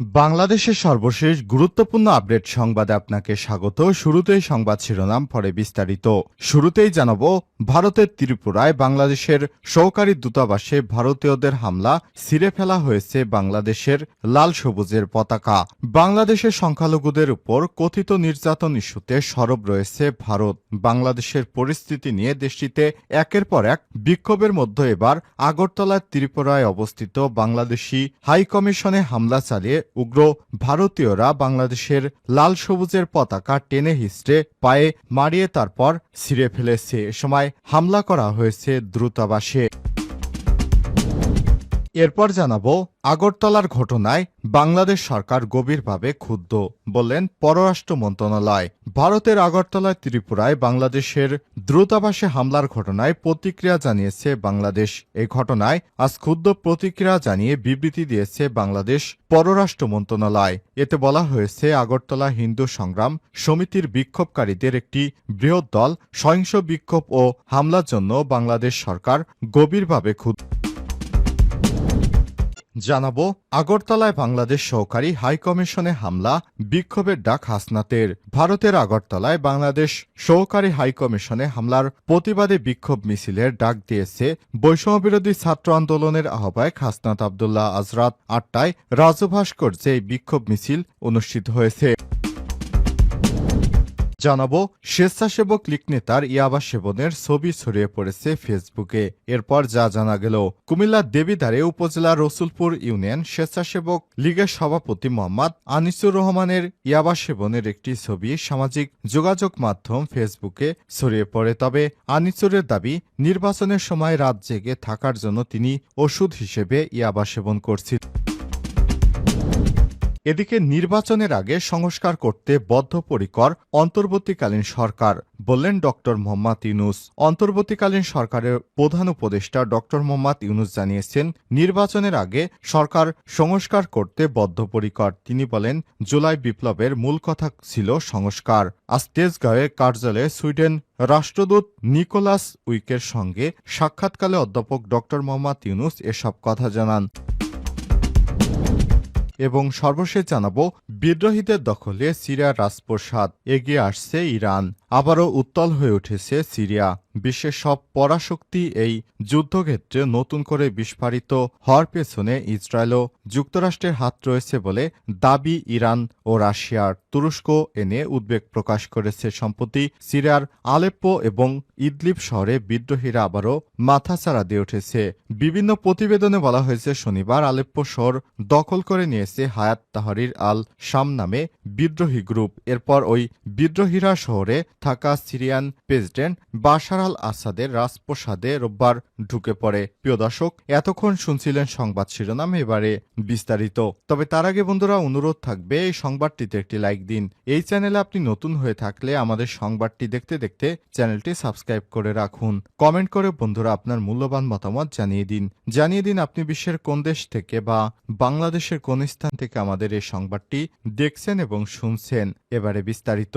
বাংলাদেশের সর্বশেষ গুরুত্বপূর্ণ আপডেট সংবাদে আপনাকে স্বাগত। শুরুতেই সংবাদ শিরোনাম, পরে বিস্তারিত। শুরুতেই জানাব, ভারতের ত্রিপুরায় বাংলাদেশের সহকারী দূতাবাসে ভারতীয়দের হামলা, ছিঁড়ে ফেলা হয়েছে বাংলাদেশের লাল সবুজের পতাকা। বাংলাদেশের সংখ্যালঘুদের উপর কথিত নির্যাতন ইস্যুতে সরব রয়েছে ভারত। বাংলাদেশের পরিস্থিতি নিয়ে দেশটিতে একের পর এক বিক্ষোভের মধ্যে এবার আগরতলার ত্রিপুরায় অবস্থিত বাংলাদেশি হাইকমিশনে হামলা চালিয়ে উগ্র ভারতীয়রা বাংলাদেশের লাল সবুজের পতাকা টেনে হিস্ট্রে পায়ে মারিয়ে তারপর ছিঁড়ে ফেলেছে। এ সময় হামলা করা হয়েছে দ্রুতাবাসে। এরপর জানাব আগরতলার ঘটনায় বাংলাদেশ সরকার গভীরভাবে ক্ষুব্ধ, বললেন পররাষ্ট্র মন্ত্রণালয়। ভারতের আগরতলায় ত্রিপুরায় বাংলাদেশের দ্রুতাবাসে হামলার ঘটনায় প্রতিক্রিয়া জানিয়েছে বাংলাদেশ। এই ঘটনায় আজ ক্ষুব্ধ প্রতিক্রিয়া জানিয়ে বিবৃতি দিয়েছে বাংলাদেশ পররাষ্ট্র মন্ত্রণালয়। এতে বলা হয়েছে, আগরতলা হিন্দু সংগ্রাম সমিতির বিক্ষোভকারীদের একটি বৃহৎ দল সহিংস বিক্ষোভ ও হামলার জন্য বাংলাদেশ সরকার গভীরভাবে ক্ষুব্ধ। জানাব, আগরতলায় বাংলাদেশ সহকারী হাইকমিশনে হামলা, বিক্ষোভের ডাক হাসনাতের। ভারতের আগরতলায় বাংলাদেশ সহকারী হাইকমিশনে হামলার প্রতিবাদে বিক্ষোভ মিছিলের ডাক দিয়েছে বৈষম্যবিরোধী ছাত্র আন্দোলনের আহ্বায়ক হাসনাত আবদুল্লাহ আজরাত। আটটায় রাজু ভাস্কর্যে এই বিক্ষোভ মিছিল অনুষ্ঠিত হয়েছে। জানাব, স্বেচ্ছাসেবক লীগ নেতার ইয়াবা সেবনের ছবি ছড়িয়ে পড়েছে ফেসবুকে। এরপর যা জানা গেল কুমিল্লার দেবিদারে উপজেলা রসুলপুর ইউনিয়ন স্বেচ্ছাসেবক লীগের সভাপতি মোহাম্মদ আনিসুর রহমানের ইয়াবা সেবনের একটি ছবি সামাজিক যোগাযোগ মাধ্যম ফেসবুকে ছড়িয়ে পড়ে। তবে আনিসুরের দাবি, নির্বাচনের সময় রাত জেগে থাকার জন্য তিনি ওষুধ হিসেবে ইয়াবা সেবন করছিলেন। এদিকে নির্বাচনের আগে সংস্কার করতে বদ্ধপরিকর অন্তর্বর্তীকালীন সরকার বললেন ডক্টর মোহাম্মদ ইউনুস। অন্তর্বর্তীকালীন সরকারের প্রধান উপদেষ্টা ডক্টর মোহাম্মদ ইউনুস জানিয়েছেন, নির্বাচনের আগে সরকার সংস্কার করতে বদ্ধপরিকর। তিনি বলেন, জুলাই বিপ্লবের মূল কথা ছিল সংস্কার। আজ তেজগাঁওয়ে কার্যালয়ে সুইডেন রাষ্ট্রদূত নিকোলাস উইকের সঙ্গে সাক্ষাৎকালে অধ্যাপক ডক্টর মোহাম্মদ ইউনুস এসব কথা জানান। এবং সর্বশেষ জানাব বিদ্রোহীদের দখলে সিরিয়ার রাজপ্রসাদ এগিয়ে আসছে ইরান। আবারও উত্তল হয়ে উঠেছে সিরিয়া। বিশ্বের সব পরাশক্তি এই যুদ্ধক্ষেত্রে নতুন করে বিস্ফারিত হওয়ার পেছনে ইসরায়েল ও যুক্তরাষ্ট্রের হাত রয়েছে বলে দাবি ইরান ও রাশিয়ার। তুরস্ক এনে উদ্বেগ প্রকাশ করেছে সম্প্রতি সিরিয়ার আলেপ্পো এবং ইদলিব শহরে বিদ্রোহীরা আবারও মাথাচাড়া দিয়ে উঠেছে। বিভিন্ন প্রতিবেদনে বলা হয়েছে, শনিবার আলেপ্পো শহর দখল করে নিয়েছে হায়াত তাহরির আল শাম নামে বিদ্রোহী গ্রুপ। এরপর ওই বিদ্রোহীরা শহরে থাকা সিরিয়ান প্রেসিডেন্ট বাশার আল আসাদের রাজপ্রসাদে রোববার ঢুকে পড়ে। প্রিয় দর্শক, এতক্ষণ শুনছিলেন সংবাদ শিরোনাম, এবারে বিস্তারিত। তবে তার আগে বন্ধুরা, অনুরোধ থাকবে, এই সংবাদটিতে একটি লাইক দিন। এই চ্যানেলে আপনি নতুন হয়ে থাকলে আমাদের সংবাদটি দেখতে দেখতে চ্যানেলটি সাবস্ক্রাইব করে রাখুন। কমেন্ট করে বন্ধুরা আপনার মূল্যবান মতামত জানিয়ে দিন। জানিয়ে দিন আপনি বিশ্বের কোন দেশ থেকে বা বাংলাদেশের কোন স্থান থেকে আমাদের এই সংবাদটি দেখছেন এবং শুনছেন। এবারে বিস্তারিত।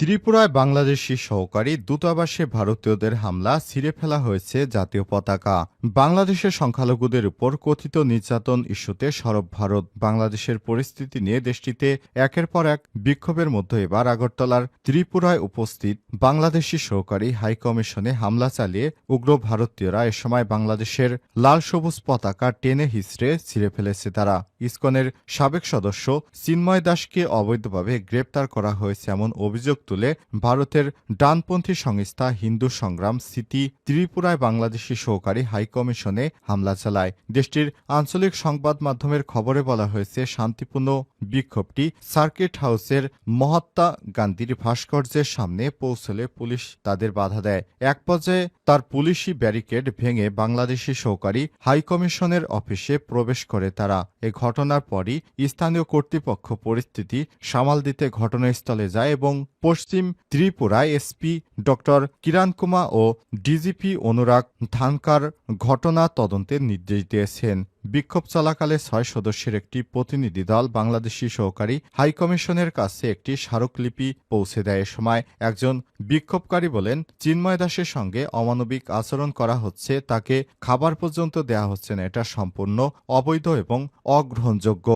ত্রিপুরায় বাংলাদেশি সহকারী দূতাবাসে ভারতীয়দের হামলা, ছিঁড়ে ফেলা হয়েছে জাতীয় পতাকা। বাংলাদেশের সংখ্যালঘুদের উপর কথিত নির্যাতন ইস্যুতে সরব ভারত। বাংলাদেশের পরিস্থিতি নিয়ে দেশটিতে একের পর এক বিক্ষোভের মধ্যে এবার আগরতলার ত্রিপুরায় উপস্থিত বাংলাদেশি সহকারী হাইকমিশনে হামলা চালিয়ে উগ্র ভারতীয়রা এ সময় বাংলাদেশের লাল সবুজ পতাকা টেনে হিসড়ে ছিঁড়ে ফেলেছে তারা। ইসকনের সাবেক সদস্য চিন্ময় দাসকে অবৈধভাবে গ্রেপ্তার করা হয়েছে এমন অভিযোগ তুলে ভারতের ডানপন্থী সংস্থা হিন্দু সংগ্রাম সিটি ত্রিপুরায় বাংলাদেশি সহকারী হাইকমিশনে হামলা চালায়। দেশটির আঞ্চলিক সংবাদ মাধ্যমের খবরে বলা হয়েছে, শান্তিপূর্ণ বিক্ষোভটি সার্কিট হাউসের মহাত্মা গান্ধীর ভাস্কর্যের সামনে পৌঁছলে পুলিশ তাদের বাধা দেয়। এক পর্যায়ে তার পুলিশি ব্যারিকেড ভেঙে বাংলাদেশি সহকারী হাইকমিশনের অফিসে প্রবেশ করে তারা। এ ঘটনার পরই স্থানীয় কর্তৃপক্ষ পরিস্থিতি সামাল দিতে ঘটনাস্থলে যায় এবং পশ্চিম ত্রিপুরায় এসপি ড কিরণ কুমার ও ডিজিপি অনুরাগ ধানকার ঘটনা তদন্তের নির্দেশ দিয়েছেন। বিক্ষোভ চলাকালে ছয় সদস্যের একটি প্রতিনিধি দল বাংলাদেশি সহকারী হাইকমিশনের কাছে একটি স্মারকলিপি পৌঁছে দেয়। সময় একজন বিক্ষোভকারী বলেন, চিন্ময় দাসের সঙ্গে অমানবিক আচরণ করা হচ্ছে, তাকে খাবার পর্যন্ত দেয়া হচ্ছে না। এটা সম্পূর্ণ অবৈধ এবং অগ্রহণযোগ্য।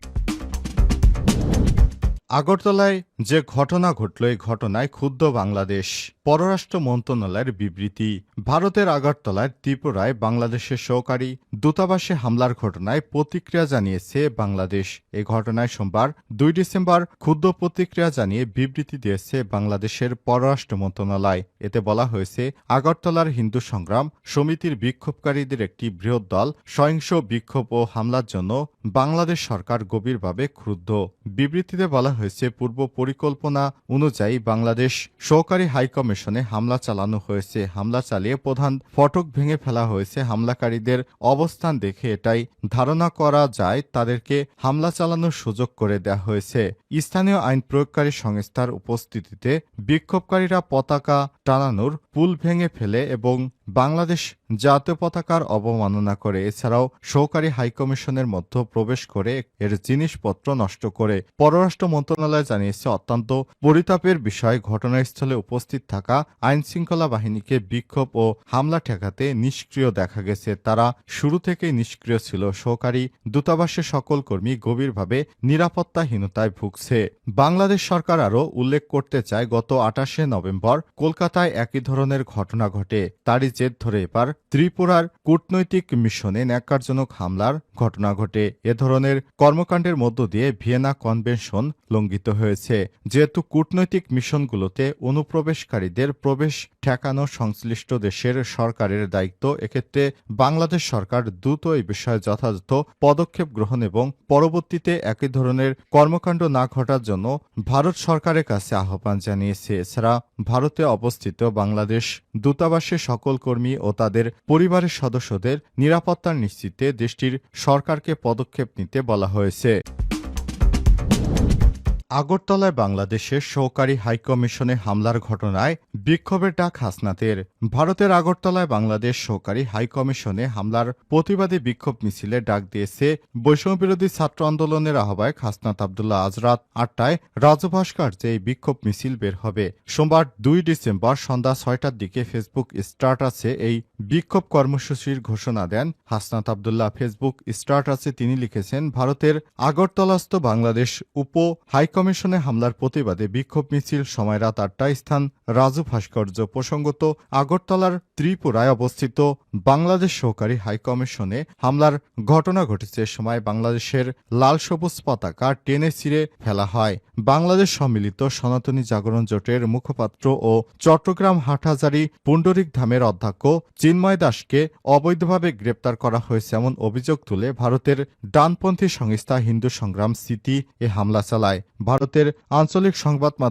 আগরতলায় যে ঘটনা ঘটল এই ঘটনায় ক্ষুব্ধ বাংলাদেশ। পররাষ্ট্র মন্ত্রণালয়ের বিবৃতি, ভারতের আগরতলার ত্রিপুরায় বাংলাদেশের সহকারী দূতাবাসে হামলার ঘটনায় প্রতিক্রিয়া জানিয়েছে বাংলাদেশ। এই ঘটনায় সোমবার দুই ডিসেম্বর ক্ষুদ্র প্রতিক্রিয়া জানিয়ে বিবৃতি দিয়েছে বাংলাদেশের পররাষ্ট্র মন্ত্রণালয়। এতে বলা হয়েছে, আগরতলার হিন্দু সংগ্রাম সমিতির বিক্ষোভকারীদের একটি বৃহৎ দল সহিংস বিক্ষোভ ও হামলার জন্য বাংলাদেশ সরকার গভীরভাবে ক্রুদ্ধ বিবৃতিতে বলা হয়েছে, পূর্ব পরিকল্পনা অনুযায়ী বাংলাদেশ সহকারী হাইকমিশনে হামলা চালানো হয়েছে। হামলা চালিয়ে প্রধান ফটক ভেঙে ফেলা হয়েছে। হামলাকারীদের অবস্থান দেখে এটাই ধারণা করা যায়। তাদেরকে হামলা চালানোর সুযোগ করে দেয়া হয়েছে। স্থানীয় আইন প্রয়োগকারী সংস্থার উপস্থিতিতে বিক্ষোভকারীরা পতাকা টানানোর পুল ভেঙে ফেলে এবং বাংলাদেশ জাতীয় পতাকার অবমাননা করে, এছাড়াও সহকারী হাইকমিশনের মধ্যে প্রবেশ করে এর জিনিসপত্র নষ্ট করে। পররাষ্ট্র মন্ত্রণালয় জানিয়েছে, অত্যন্ত পরিতাপের বিষয়, ঘটনাস্থলে উপস্থিত থাকা আইন শৃঙ্খলা বাহিনীকে বিক্ষোভ ও হামলা ঠেকাতে নিষ্ক্রিয় দেখা গেছে। তারা শুরু থেকেই নিষ্ক্রিয় ছিল। সহকারী দূতাবাসের সকল কর্মী গভীরভাবে নিরাপত্তাহীনতায় ভুগছে। বাংলাদেশ সরকার আরও উল্লেখ করতে চায়, গত আটাশে নভেম্বর কলকাতায় একই ধরনের ঘটনা ঘটে, তারই জেদ ধরে এবার ত্রিপুরার কূটনৈতিক মিশনে ন্যাক্কারজনক হামলার ঘটনা ঘটে। এ ধরনের কর্মকাণ্ডের মধ্য দিয়ে ভিয়েনা কনভেনশন লঙ্ঘিত হয়েছে। যেহেতু কূটনৈতিক মিশনগুলোতে অনুপ্রবেশকারীদের প্রবেশ ঠেকানো সংশ্লিষ্ট দেশের সরকারের দায়িত্ব, এক্ষেত্রে বাংলাদেশ সরকার দ্রুত এই বিষয়ে যথাযথ পদক্ষেপ গ্রহণ এবং পরবর্তীতে একই ধরনের কর্মকাণ্ড না ঘটার জন্য ভারত সরকারের কাছে আহ্বান জানিয়েছে। এছাড়া ভারতে অবস্থিত বাংলাদেশ দূতাবাসের সকল কর্মী ও তাদের পরিবারের সদস্যদের নিরাপত্তার নিশ্চিতে দেশটির সরকারকে পদক্ষেপ নিতে বলা হয়েছে। আগরতলায় বাংলাদেশের সহকারী হাইকমিশনে হামলার ঘটনায় বিক্ষোভের ডাক হাসনাতের। ভারতের আগরতলায় বাংলাদেশ সহকারী হাইকমিশনে হামলার প্রতিবাদী বিক্ষোভ মিছিলে ডাক দিয়েছে বৈষম্যবিরোধী ছাত্র আন্দোলনের আহ্বায়ক হাসনাত আবদুল্লাহ আজরাত। আটটায় রাজভাস্কর্যে এই বিক্ষোভ মিছিল বের হবে। সোমবার দুই ডিসেম্বর সন্ধ্যা ছয়টার দিকে ফেসবুক স্টার্টাসে এই বিক্ষোভ কর্মসূচির ঘোষণা দেন হাসনাত আবদুল্লাহ। ফেসবুক স্টার্টাসে তিনি লিখেছেন, ভারতের আগরতলাস্থ বাংলাদেশ উপ হাইকমিশনে হামলার প্রতিবাদে বিক্ষোভ মিছিল সময় রাত আটটায় স্থান রাজু ভাস্কর্য প্রসঙ্গত আগরতলার ত্রিপুরায় অবস্থিত বাংলাদেশ সহকারী হাইকমিশনে হামলার ঘটনা ঘটেছে সময় বাংলাদেশের লাল সবুজ পতাকা টেনে ছিঁড়ে ফেলা হয়। বাংলাদেশ সম্মিলিত সনাতনী জাগরণ জোটের মুখপাত্র ও চট্টগ্রাম হাটহাজারি পুণ্ডরিক ধামের অধ্যক্ষ চিন্ময় দাসকে অবৈধভাবে গ্রেপ্তার করা হয়েছে এমন অভিযোগ তুলে ভারতের ডানপন্থী সংস্থা হিন্দু সংগ্রাম সিটি এ হামলা চালায়। ভারতের আঞ্চলিক সংবাদ মাধ্যম